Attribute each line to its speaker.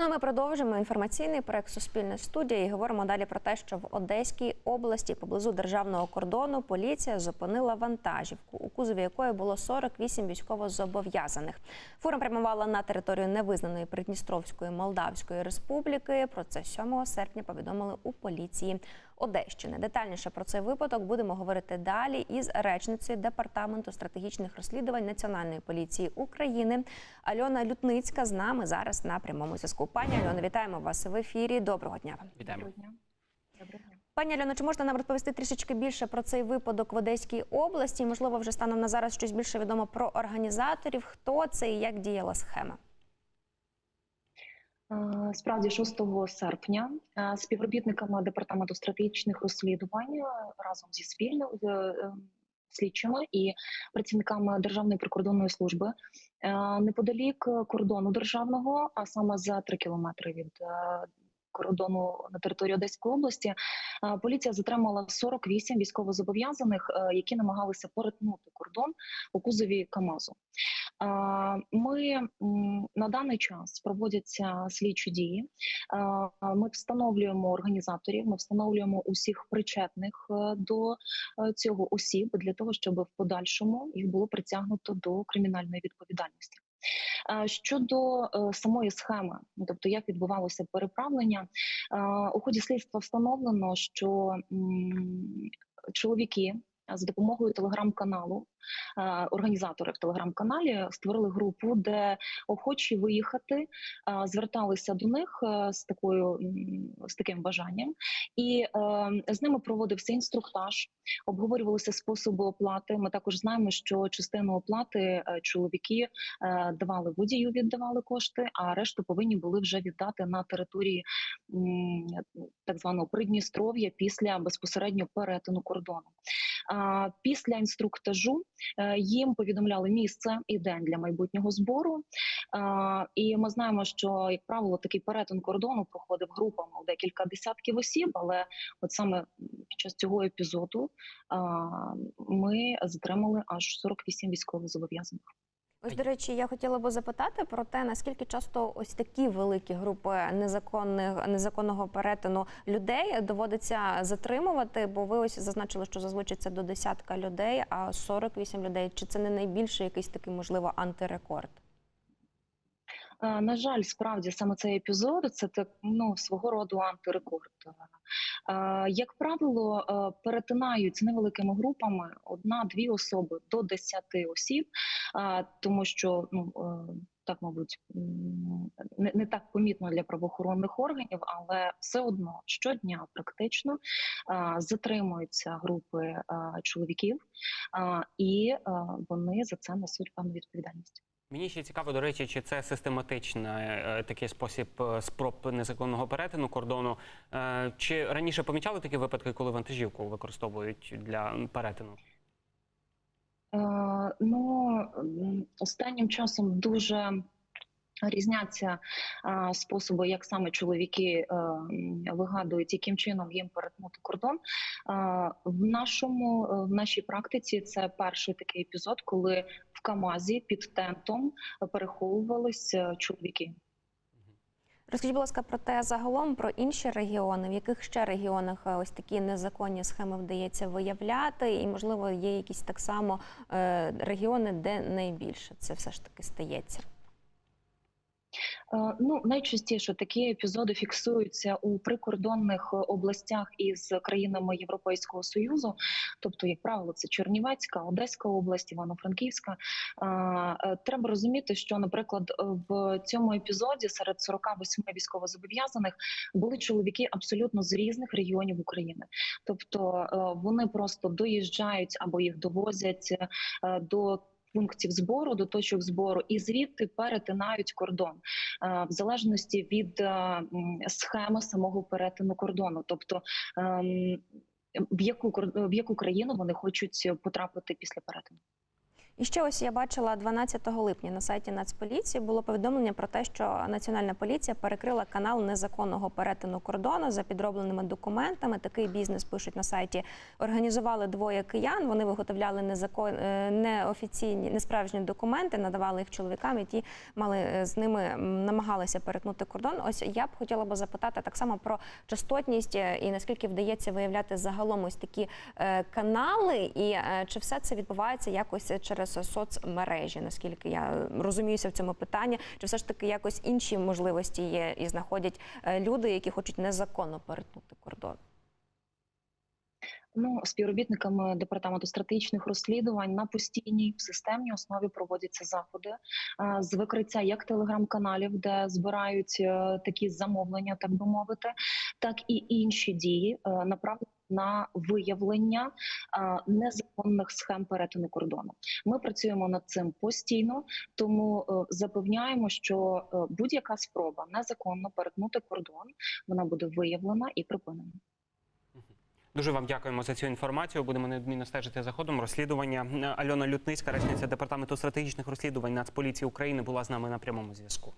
Speaker 1: Ну а ми продовжимо інформаційний проект Суспільне студія і говоримо далі про те, що в Одеській області поблизу державного кордону поліція зупинила вантажівку, у кузові якої було 48 військовозобов'язаних. Фура прямувала на територію невизнаної Придністровської Молдавської республіки. Про це 7 серпня повідомили у поліції Одещини. Детальніше про цей випадок будемо говорити далі із речницею департаменту стратегічних розслідувань Національної поліції України Альона Лютницька з нами зараз на прямому зв'язку. Пані Альона, вітаємо вас в ефірі. Доброго дня вам.
Speaker 2: Вітаємо.
Speaker 3: Доброго дня.
Speaker 1: Пані Альоно, чи можете нам розповісти трішечки більше про цей випадок в Одеській області? Можливо, вже станом на зараз щось більше відомо про організаторів, хто це і як діяла схема?
Speaker 3: Справді, 6 серпня співробітниками департаменту стратегічних розслідувань разом зі спільно е, слідчими і працівниками Державної прикордонної служби неподалік кордону державного, а саме за 3 кілометри від е, кордону на території Одеської області, поліція затримала 48 військовозобов'язаних, е, які намагалися перетнути кордон у кузові КАМАЗу. Ми на даний час проводяться слідчі дії. Ми встановлюємо організаторів, ми встановлюємо усіх причетних е, до цього осіб для того, щоб в подальшому їх було притягнуто до кримінальної відповідальності. Щодо е, самої схеми, тобто як відбувалося переправлення, у ході слідства встановлено, що чоловіки з допомогою телеграм-каналу, організатори в телеграм-каналі створили групу, де охочі виїхати е, зверталися до них е, з такою з таким бажанням, і е, з ними проводився інструктаж, обговорювалися способи оплати. Ми також знаємо, що частину оплати е, чоловіки е, давали водію, віддавали кошти, а решту повинні були вже віддати на території так званого Придністров'я після безпосередньо перетину кордону. Після інструктажу е, їм повідомляли місце і день для майбутнього збору. І ми знаємо, що як правило такий перетин кордону проходив групами у декілька десятків осіб. Але от саме під час цього епізоду ми затримали аж 48 військовозобов'язаних.
Speaker 1: Ось, до речі, я хотіла би запитати про те, наскільки часто ось такі великі групи незаконних незаконного перетину людей доводиться затримувати, бо ви ось зазначили, що зазвичай це до десятка людей, а 48 людей. Чи це не найбільший якийсь такий, можливо, антирекорд?
Speaker 3: Е, На жаль, справді саме цей епізод це так ну свого роду антирекорд. Е, Як правило, е, перетинають невеликими групами одна-дві особи до десяти осіб, тому що ну так, мабуть, не, не так помітно для правоохоронних органів, але все одно щодня практично е, затримуються групи е, чоловіків, е, і е, вони за це несуть певну відповідальність.
Speaker 2: Мені ще цікаво, до речі, чи це систематичний е, такий спосіб е, спроб незаконного перетину кордону. Е, Чи раніше помічали такі випадки, коли вантажівку використовують для перетину?
Speaker 3: Ну останнім часом дуже різняться способи, як саме чоловіки вигадують, яким чином їм перетнути кордон. В нашому в нашій практиці це перший такий епізод, коли в Камазі під тентом переховувалися чоловіки.
Speaker 1: Розкажіть, будь ласка, про те загалом про інші регіони, в яких ще регіонах е, ось такі незаконні схеми вдається виявляти, і можливо є якісь так само е, регіони, де найбільше це все ж таки стається.
Speaker 3: Е, Ну, найчастіше такі епізоди фіксуються у прикордонних е, областях із країнами Європейського союзу, тобто, як правило, це Чернівецька, Одеська область, Івано-Франківська. Е, Треба розуміти, що, наприклад, в цьому епізоді серед 48 військовозобов'язаних були чоловіки абсолютно з різних регіонів України. Тобто вони просто доїжджають або їх довозять до пунктів збору, до точок збору, і звідти перетинають кордон е, в залежності від е, схеми самого перетину кордону, тобто ем, в яку в яку країну вони хочуть потрапити після перетину.
Speaker 1: І ще ось я бачила 12 липня на сайті Нацполіції було повідомлення про те, що Національна поліція перекрила канал незаконного перетину кордону за підробленими документами. Такий бізнес пишуть на сайті. Організували двоє киян. Вони виготовляли незакон е, неофіційні, несправжні документи, надавали їх чоловікам, і ті мали е, з ними намагалися перетнути кордон. Ось я б хотіла би запитати так само про частотність е, і наскільки вдається виявляти загалом ось такі канали, і чи все це відбувається якось через соцмережі, наскільки я розуміюся в цьому питанні, чи все ж таки якось інші можливості є і знаходять е, люди, які хочуть незаконно перетнути кордон?
Speaker 3: Ну, співробітниками департаменту стратегічних розслідувань на постійній системній основі проводяться заходи з викриття як телеграм-каналів, де збирають е, такі замовлення, так би мовити, так і інші дії е, направлені на виявлення незаконних схем перетину кордону. Ми працюємо над цим постійно, тому е, запевняємо, що е, будь-яка спроба незаконно перетнути кордон вона буде виявлена і припинена.
Speaker 2: Дуже вам дякуємо за цю інформацію. Будемо неодмінно стежити за ходом розслідування. Альона Лютницька, речниця департаменту стратегічних розслідувань Нацполіції України, була з нами на прямому зв'язку.